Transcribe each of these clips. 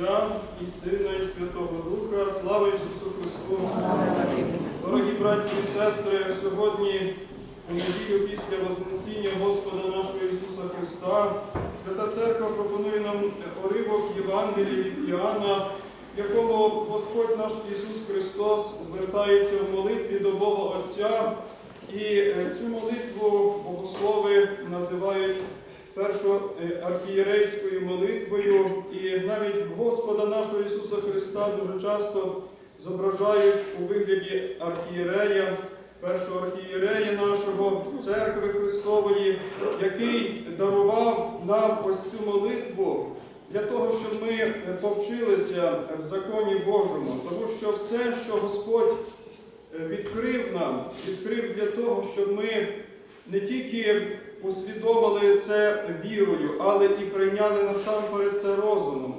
Отця і Сина, і Святого Духа. Слава Ісусу Христу! Дорогі браті і сестри, сьогодні, у неділю після Вознесіння Господа нашого Ісуса Христа, Свята Церква пропонує нам оривок Євангелія від Іоанна, в якому Господь наш Ісус Христос звертається в молитві до Бога Отця. І е, цю молитву богослови називають першоархієрейською молитвою, і навіть Господа нашого Ісуса Христа дуже часто зображають у вигляді архієрея, першого архієрея нашого, церкви Христової, який дарував нам ось цю молитву для того, щоб ми повчилися в законі Божому, тому що все, що Господь е, відкрив нам, відкрив для того, щоб ми не тільки усвідомили це вірою, але і прийняли насамперед це розумом.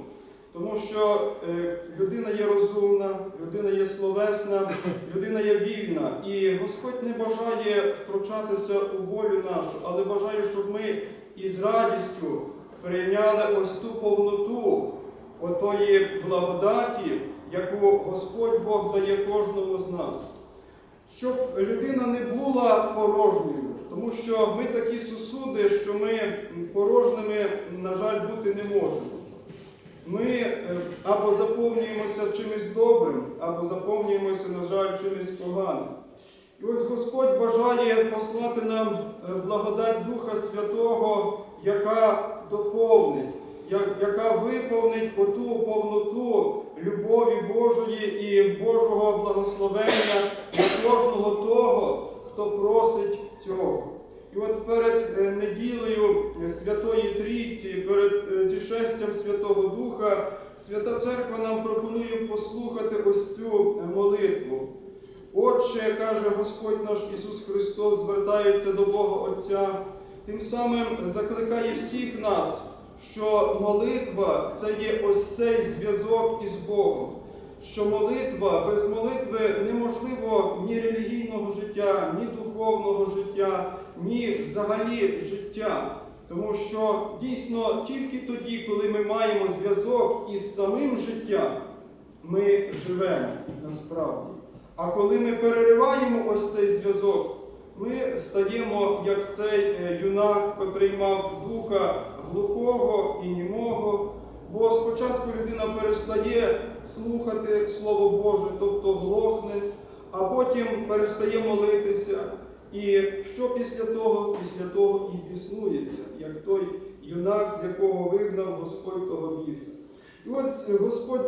Тому що е, людина є розумна, людина є словесна, людина є вільна. І Господь не бажає втручатися у волю нашу, але бажає, щоб ми із радістю прийняли ось ту повноту отої благодаті, яку Господь Бог дає кожному з нас. Щоб людина не була порожньою, тому що ми такі сусуди, що ми порожніми, на жаль, бути не можемо. Ми е, або заповнюємося чимось добрим, або заповнюємося, на жаль, чимось поганим. І ось Господь бажає послати нам е, благодать Духа Святого, яка доповнить, яка виповнить оту повноту любові Божої і Божого благословення на кожного того, хто просить цього. І от перед е, неділею Святої Трійці, перед е, зішестям Святого Духа, Свята Церква нам пропонує послухати ось цю е, молитву. Отче, каже Господь наш Ісус Христос, звертається до Бога Отця, тим самим закликає всіх нас, що молитва це є ось цей зв'язок із Богом. Що молитва без молитви неможливо ні релігійного життя, ні духовного життя, ні взагалі життя. Тому що дійсно тільки тоді, коли ми маємо зв'язок із самим життям, ми живемо насправді. А коли ми перериваємо ось цей зв'язок, ми стаємо як цей е, юнак, котрий мав духа глухого і німого. Бо спочатку людина перестає слухати Слово Боже, тобто глохне, а потім перестає молитися. І що після того? Після того і біснується, як той юнак, з якого вигнав Господь того біса. І от Господь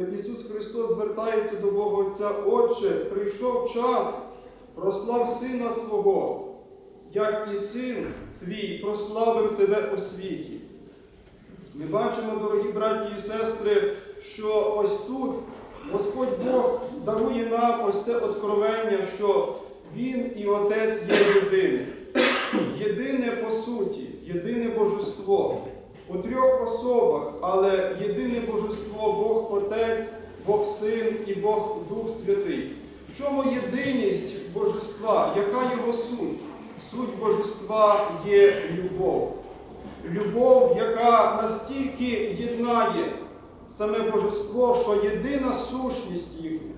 е, Ісус Христос звертається до Бога Отця, Отче, прийшов час, прослав Сина свого, як і син твій прославив тебе у світі. Ми бачимо, дорогі браті і сестри, що ось тут Господь Бог дарує нам ось це откровення, що Він і Отець є єдиний. Єдине по суті, єдине божество. У трьох особах, але єдине божество Бог Отець, Бог Син і Бог Дух Святий. В чому єдиність божества? Яка його суть? Суть божества є любов. Любов, яка настільки єднає саме божество, що єдина сущність їхня,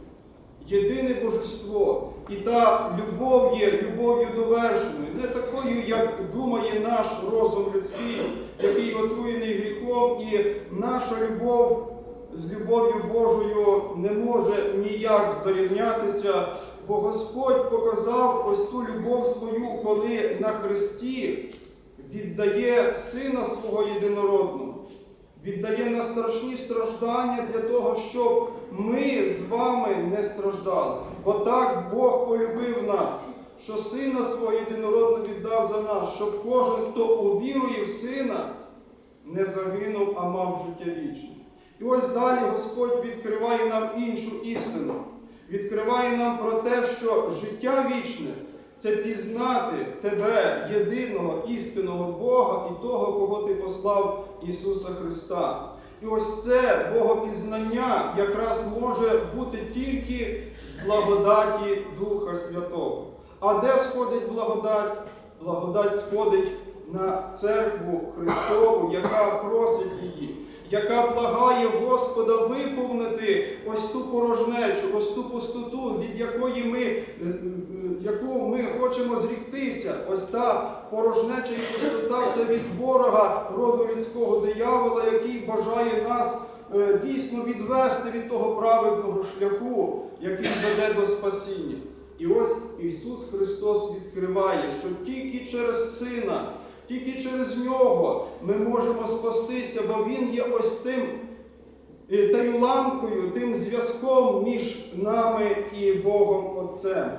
єдине божество. І та любов є любов'ю довершеною, не такою, як думає наш розум людський, який отруєний гріхом, і наша любов з любов'ю Божою не може ніяк дорівнятися, бо Господь показав ось ту любов свою, коли на Христі віддає Сина свого єдинородного, віддає на страшні страждання для того, щоб ми з вами не страждали. Бо так Бог полюбив нас, що Сина свого єдинородного віддав за нас, щоб кожен, хто увірує в Сина, не загинув, а мав життя вічне. І ось далі Господь відкриває нам іншу істину. Відкриває нам про те, що життя вічне це пізнати тебе, єдиного істинного Бога і того, кого ти послав Ісуса Христа. І ось це Богопізнання якраз може бути тільки благодаті Духа Святого. А де сходить благодать? Благодать сходить на церкву Христову, яка просить її, яка благає Господа виповнити ось ту порожнечу, ось ту пустоту, від якої ми, е, е, яку ми хочемо зріктися. Ось та порожнеча і пустота це від ворога роду людського диявола, який бажає нас дійсно відвести від того праведного шляху, який веде до спасіння. І ось Ісус Христос відкриває, що тільки через Сина, тільки через Нього ми можемо спастися, бо Він є ось тим е, тою ланкою, тим зв'язком між нами і Богом Отцем.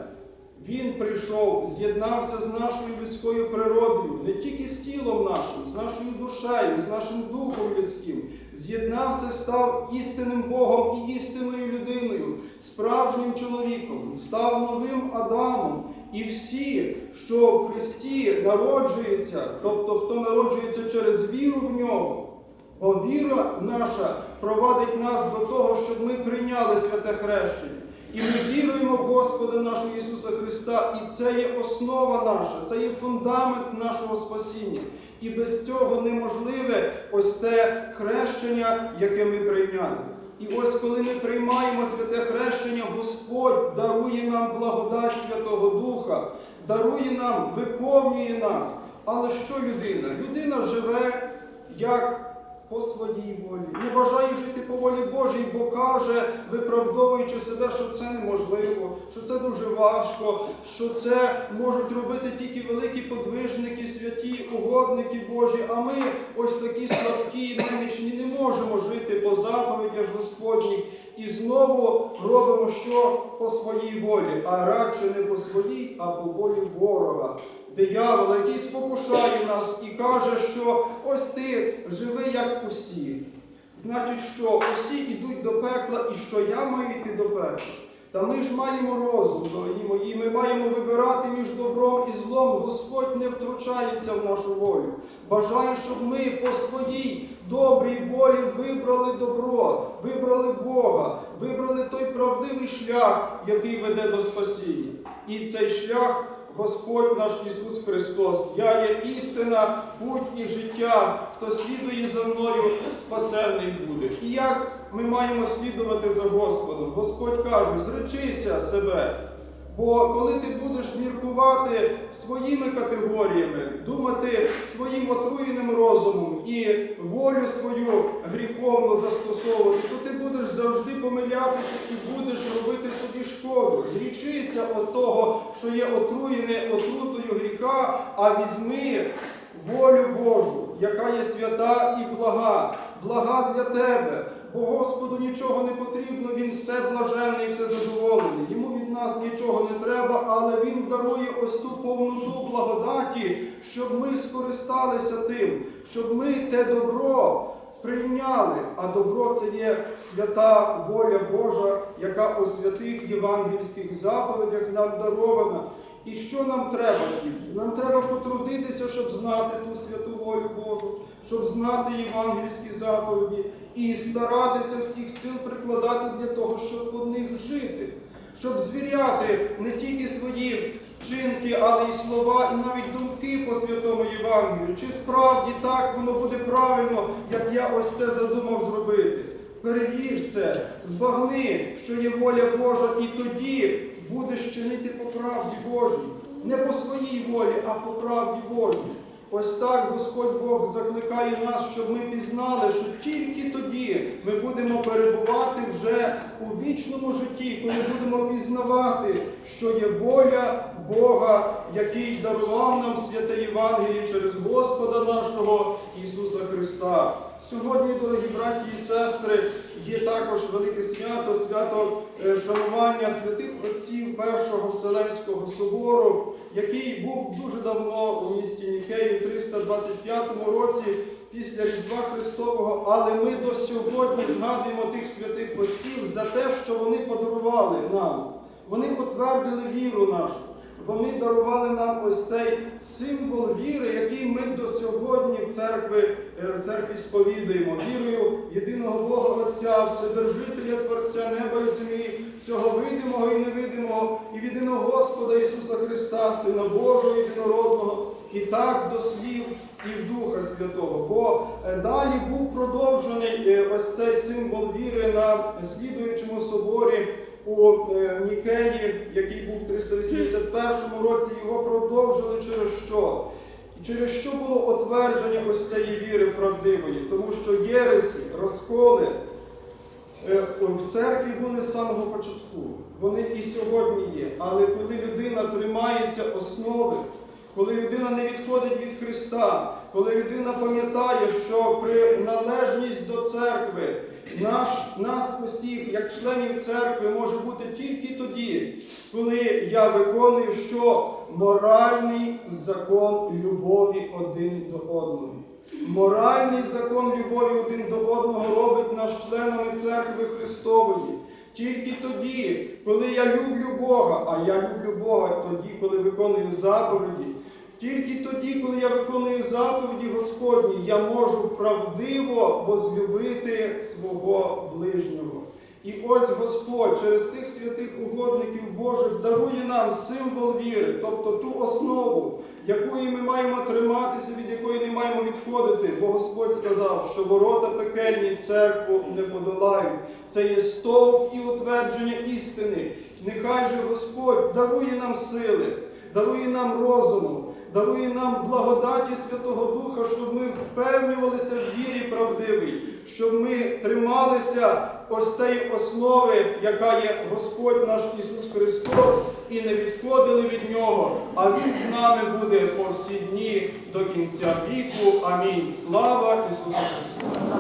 Він прийшов, з'єднався з нашою людською природою, не тільки з тілом нашим, з нашою душею, з нашим духом людським. З'єднався, став істинним Богом і істинною людиною, справжнім чоловіком, став новим Адамом. І всі, що в Христі народжуються, тобто хто народжується через віру в нього, бо віра наша провадить нас до того, щоб ми прийняли святе хрещення. І ми віруємо в Господа нашого Ісуса Христа, і це є основа наша, це є фундамент нашого спасіння. І без цього неможливе ось те хрещення, яке ми прийняли. І ось коли ми приймаємо святе хрещення, Господь дарує нам благодать Святого Духа, дарує нам, виповнює нас. Але що людина? Людина живе як по своїй волі, не бажаю жити по волі Божій, бо каже, виправдовуючи себе, що це неможливо, що це дуже важко, що це можуть робити тільки великі подвижники, святі, угодники Божі, а ми ось такі слабкі, немічні, не можемо жити по заповідях Господніх. І знову робимо що по своїй волі, а радше не по своїй, а по волі ворога, диявола, який спокушає нас і каже, що ось ти живи як усі. Значить, що усі йдуть до пекла, і що я маю йти до пекла. Та ми ж маємо розум, дорогі мої, ми маємо вибирати між добром і злом. Господь не втручається в нашу волю. Бажаю, щоб ми по своїй добрій волі вибрали добро, вибрали Бога, вибрали той правдивий шлях, який веде до спасіння. І цей шлях Господь наш Ісус Христос. Я є істина, путь і життя. Хто слідує за мною, спасенний буде. І як ми маємо слідувати за Господом? Господь каже, зречися себе. Бо коли ти будеш міркувати своїми категоріями, думати своїм отруєним розумом і волю свою гріховно застосовувати, то ти будеш завжди помилятися і будеш робити собі шкоду. Зрічися від того, що є отруєне отрутою гріха, а візьми волю Божу, яка є свята і блага, блага для тебе. Бо Господу нічого не потрібно, Він все блаженний, все задоволений. Йому від нас нічого не треба, але Він дарує ось ту повноту благодаті, щоб ми скористалися тим, щоб ми те добро прийняли. А добро це є свята воля Божа, яка у святих євангельських заповідях нам дарована. І що нам треба? Нам треба потрудитися, щоб знати ту святу волю Божу, щоб знати євангельські заповіді і старатися всіх сил прикладати для того, щоб по них жити, щоб звіряти не тільки свої вчинки, але й слова, і навіть думки по святому Євангелію. Чи справді так воно буде правильно, як я ось це задумав зробити? Перевір це, збагни, що є воля Божа, і тоді будеш чинити по правді Божій. Не по своїй волі, а по правді Божій. Ось так Господь Бог закликає нас, щоб ми пізнали, що тільки тоді ми будемо перебувати вже у вічному житті, коли будемо пізнавати, що є воля Бога, який дарував нам святе Євангеліє через Господа нашого Ісуса Христа. Сьогодні, дорогі браті і сестри, є також велике свято, свято е, шанування святих отців Першого Вселенського собору, який був дуже давно у місті Нікеї, в 325 році після Різдва Христового, але ми до сьогодні згадуємо тих святих отців за те, що вони подарували нам. Вони утвердили віру нашу. Вони дарували нам ось цей символ віри, який ми до сьогодні в церкві, е, в церкві сповідуємо. Вірою єдиного Бога Отця, Вседержителя Творця неба і землі, всього видимого і невидимого, і єдиного Господа Ісуса Христа, Сина Божого єдинородного, і так до слів і в Духа Святого. Бо е, далі був продовжений ось цей символ віри на слідуючому соборі у е, Нікеї, який був в 381 році. Його продовжили через що? І через що було отвердження ось цієї віри правдивої? Тому що єресі, розколи е, в церкві були з самого початку. Вони і сьогодні є. Але коли людина тримається основи, коли людина не відходить від Христа, коли людина пам'ятає, що приналежність до церкви наш, нас усіх, як членів церкви, може бути тільки тоді, коли я виконую що моральний закон любові один до одного. Моральний закон любові один до одного робить нас членами церкви Христової. Тільки тоді, коли я люблю Бога, а я люблю Бога тоді, коли виконую заповіді. Тільки тоді, коли я виконую заповіді Господні, я можу правдиво возлюбити свого ближнього. І ось Господь через тих святих угодників Божих дарує нам символ віри, тобто ту основу, якої ми маємо триматися, від якої не маємо відходити. Бо Господь сказав, що ворота пекельні церкву не подолають. Це є стовп і утвердження істини. Нехай же Господь дарує нам сили, дарує нам розуму, дарує нам благодаті Святого Духа, щоб ми впевнювалися в вірі правдивій, щоб ми трималися ось тієї основи, яка є Господь наш Ісус Христос, і не відходили від Нього, а Він з нами буде по всі дні до кінця віку. Амінь. Слава Ісусу Христу!